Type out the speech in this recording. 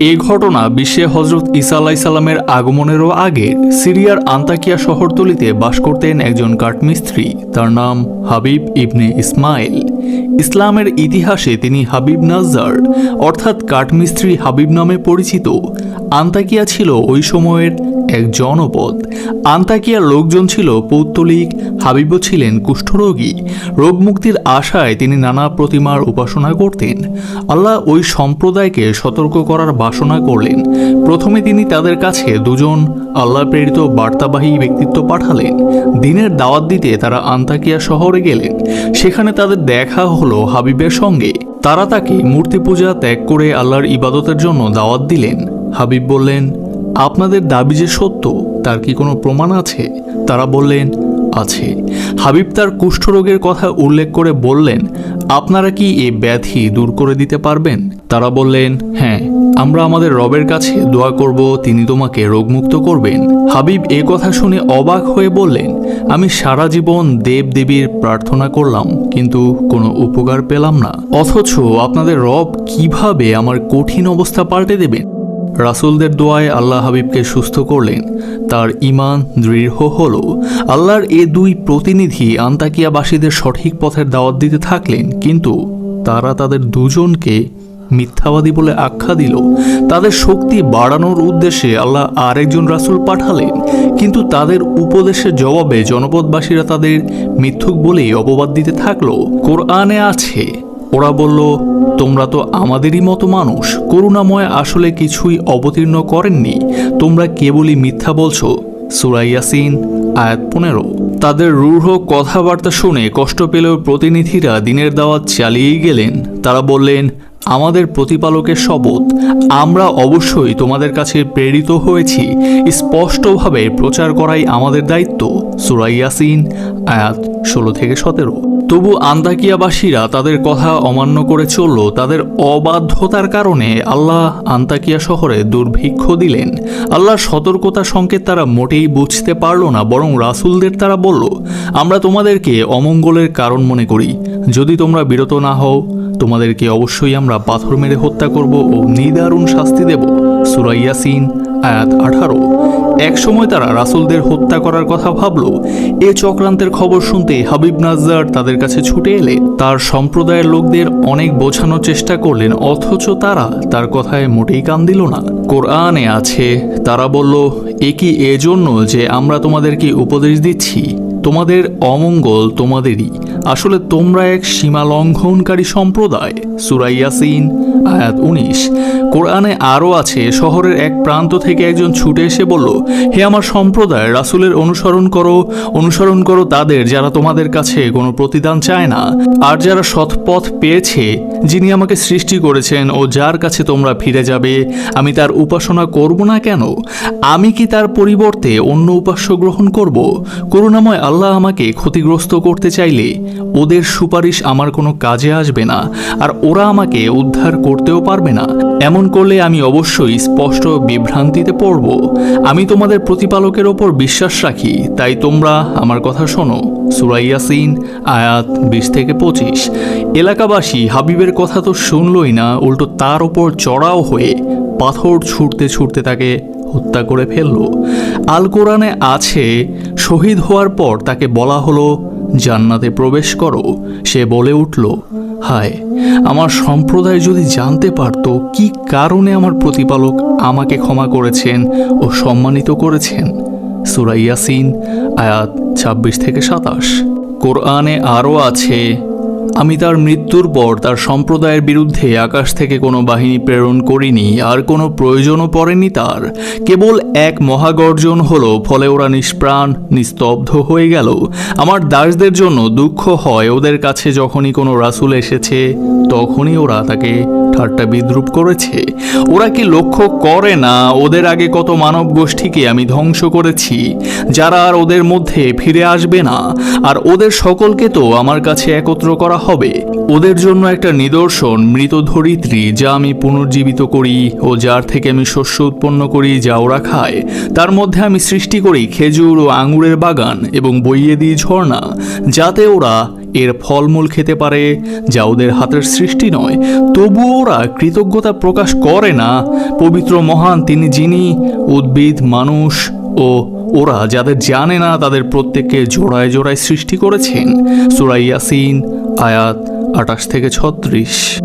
এ ঘটনা বিশ্বে হজরত ইসা আলাইসাল্লামের আগমনেরও আগে সিরিয়ার আন্তাকিয়া শহরতলিতে বাস করতেন একজন কাঠমিস্ত্রি। তার নাম হাবিব ইবনে ইসমাইল। ইসলামের ইতিহাসে তিনি হাবিব নাজার অর্থাৎ কাঠমিস্ত্রি হাবিব নামে পরিচিত। আন্তাকিয়া ছিল ওই সময়ের এক জনপদ। আন্তাকিয়ার লোকজন ছিল পৌত্তলিক হাবিব ছিলেন কুষ্ঠরোগী। রোগমুক্তির আশায় তিনি নানা প্রতিমার উপাসনা করতেন। আল্লাহ ওই সম্প্রদায়কে সতর্ক করার বাসনা করলেন। প্রথমে তিনি তাদের কাছে দুজন আল্লাহ প্রেরিত বার্তাবাহী ব্যক্তিত্ব পাঠালেন। দিনের দাওয়াত দিতে তারা আন্তাকিয়া শহরে গেলেন। সেখানে তাদের দেখা হলো হাবিবের সঙ্গে। তারা তাকে মূর্তি পূজা ত্যাগ করে আল্লাহর ইবাদতের জন্য দাওয়াত দিলেন। হাবিব বললেন আপনাদের দাবি যে সত্য, তার কি কোনো প্রমাণ আছে? তারা বললেন, আছে। হাবিব তার কুষ্ঠরোগের কথা উল্লেখ করে বললেন, আপনারা কি এ ব্যাধি দূর করে দিতে পারবেন? তারা বললেন হ্যাঁ আমরা আমাদের রবের কাছে দোয়া করব, তিনি তোমাকে রোগমুক্ত করবেন। হাবিব এ কথা শুনে অবাক হয়ে বললেন, আমি সারা জীবন দেব দেবীর প্রার্থনা করলাম, কিন্তু কোনো উপকার পেলাম না। অথচ আপনাদের রব কীভাবে আমার কঠিন অবস্থা পাল্টে দেবেন? রাসূলদের দোয়ায় আল্লাহ হাবিবকে সুস্থ করলেন তার ইমান দৃঢ় হল। আল্লাহর এ দুই প্রতিনিধি আন্তাকিয়াবাসীদের সঠিক পথের দাওয়াত দিতে থাকলেন, কিন্তু তারা তাদের দুজনকে মিথ্যাবাদী বলে আখ্যা দিল। তাদের শক্তি বাড়ানোর উদ্দেশ্যে আল্লাহ আরেকজন রাসুল পাঠালেন, কিন্তু তাদের উপদেশের জবাবে জনপদবাসীরা তাদের মিথ্যুক বলেই অপবাদ দিতে থাকল। কোরআনে আছে, ওরা বলল তোমরা তো আমাদেরই মতো মানুষ। করুণাময় আসলে কিছুই অবতীর্ণ করেননি। তোমরা কেবলই মিথ্যা বলছো। সুরাইয়াসিন আয়াত পনেরো। তাদের রূঢ় কথাবার্তা শুনে কষ্ট পেলেও প্রতিনিধিরা দিনের দাওয়াত চালিয়েই গেলেন। তারা বললেন, আমাদের প্রতিপালকের শপথ। আমরা অবশ্যই তোমাদের কাছে প্রেরিত হয়েছি। স্পষ্টভাবে প্রচার করাই আমাদের দায়িত্ব। সুরাইয়াসিন আয়াত ষোলো থেকে সতেরো। তবু আন্তাকিয়াবাসীরা তাদের কথা অমান্য করে চলল, তাদের অবাধ্যতার কারণে আল্লাহ আন্তাকিয়া শহরে দুর্ভিক্ষ দিলেন। আল্লাহর সতর্কতা সংকেত তারা মোটেই বুঝতে পারল না, বরং রাসুলদের তারা বলল, আমরা তোমাদেরকে অমঙ্গলের কারণ মনে করি। যদি তোমরা বিরত না হও তোমাদেরকে অবশ্যই আমরা পাথর মেরে হত্যা করব ও নিদারুণ শাস্তি দেব। সুরাইয়াসিন আয়াত আঠারো। এক সময় তারা রাসূলদের হত্যা করার কথা ভাবল। এ চক্রান্তের খবর শুনতে হাবিব নাজ্জার তাদের কাছে ছুটে এলে তার সম্প্রদায়ের লোকদের অনেক বোঝানোর চেষ্টা করলেন, অথচ তারা তার কথায় মোটেই কান দিল না। কোরআনে আছে, তারা বলল, এ কি এজন্য যে আমরা তোমাদেরকে উপদেশ দিচ্ছি? তোমাদের অমঙ্গল তোমাদেরই। আসলে তোমরা এক সীমা লঙ্ঘনকারী সম্প্রদায় সুরাইয়াসিন আয়াত উনিশ। কোরআনে আরও আছে, শহরের এক প্রান্ত থেকে একজন ছুটে এসে বলল, হে আমার সম্প্রদায়, রাসূলের অনুসরণ করো অনুসরণ করো তাদের যারা তোমাদের কাছে কোনো প্রতিদান চায় না। আর যারা সৎপথ পেয়েছে, যিনি আমাকে সৃষ্টি করেছেন ও যার কাছে তোমরা ফিরে যাবে, আমি তার উপাসনা করব না কেন? আমি কি তার পরিবর্তে অন্য উপাস্য গ্রহণ করব? করুণাময় আল্লাহ আমাকে ক্ষতিগ্রস্ত করতে চাইলে, ওদের সুপারিশ আমার কোনো কাজে আসবে না। আর ওরা আমাকে উদ্ধার করতেও পারবে না। এমন করলে আমি অবশ্যই স্পষ্ট বিভ্রান্তিতে পড়ব। আমি তোমাদের প্রতিপালকের ওপর বিশ্বাস রাখি, তাই তোমরা আমার কথা শোনো। সুরাইয়াসিন আয়াত বিশ থেকে পঁচিশ। এলাকাবাসী হাবিবের কথা তো শুনলই না, উল্টো তার ওপর চড়াও হয়ে পাথর ছুটতে ছুটতে তাকে হত্যা করে ফেলল। আল কোরআনে আছে, শহীদ হওয়ার পর তাকে বলা হলো, জান্নাতে প্রবেশ করো। সে বলে উঠল হায়, আমার সম্প্রদায় যদি জানতে পারত কি কারণে আমার প্রতিপালক আমাকে ক্ষমা করেছেন ও সম্মানিত করেছেন। সুরাইয়াসিন আয়াত ছাব্বিশ থেকে সাতাশ। কোরআনে আরও আছে আমি তার মৃত্যুর পর তার সম্প্রদায়ের বিরুদ্ধে আকাশ থেকে কোনো বাহিনী প্রেরণ করিনি, আর কোনো প্রয়োজনও পড়েনি তার। কেবল এক মহাগর্জন হলো, ফলে ওরা নিষ্প্রাণ, নিস্তব্ধ হয়ে গেল। আমার দাসদের জন্য দুঃখ হয়, ওদের কাছে যখনই কোনো রাসুল এসেছে, তখনই ওরা তাকে ঠাট্টা বিদ্রুপ করেছে। ওরা কি লক্ষ্য করে না, ওদের আগে কত মানব গোষ্ঠীকে আমি ধ্বংস করেছি, যারা আর ওদের মধ্যে ফিরে আসবে না। আর ওদের সকলকে তো আমার কাছে একত্র করা হবে। ওদের জন্য একটা নিদর্শন মৃত ধরিত্রী যা আমি পুনর্জীবিত করি ও যার থেকে আমি শস্য উৎপন্ন করি, যা ওরা খায়। তার মধ্যে আমি সৃষ্টি করি খেজুর ও আঙুরের বাগান এবং বইয়ে দিই ঝর্ণা, যাতে ওরা এর ফলমূল খেতে পারে, যা ওদের হাতের সৃষ্টি নয়। তবুও ওরা কৃতজ্ঞতা প্রকাশ করে না। পবিত্র মহান তিনি যিনি, উদ্ভিদ, মানুষ ও ওরা যাদের জানে না, তাদের প্রত্যেককে জোড়ায় জোড়ায় সৃষ্টি করেছেন। সুরাই ইয়াসিন আয়াত আটাশ থেকে ছত্রিশ।